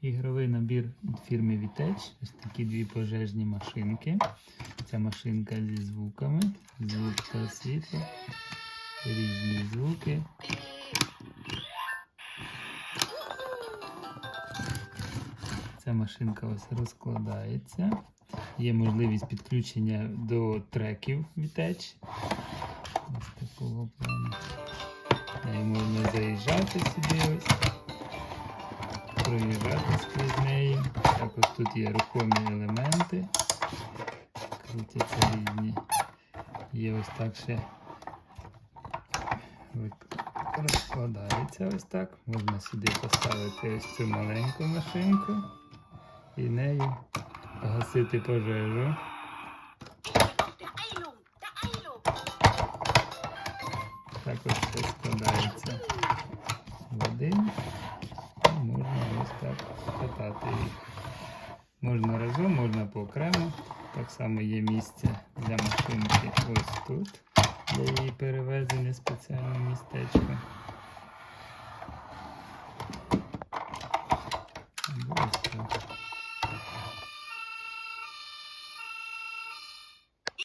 Ігровий набір від фірми Вітеч. Ось такі дві пожежні машинки. Ця машинка зі звуками, звук та світло, різні звуки. Ця машинка ось розкладається. Є можливість підключення до треків Вітеч. Ось такого плану. Можна заїжджати сюди ось проїжджати скрізь неї. Також тут є рухомі елементи. Крутяться різні. Є ось так ще розкладається ось так. Можна сюди поставити ось цю маленьку машинку і нею гасити пожежу. Також все складається в один. І можна ось так катати їх. Можна разом, можна поокремо. Так само є місце для машинки ось тут, для її перевезення спеціальне містечко.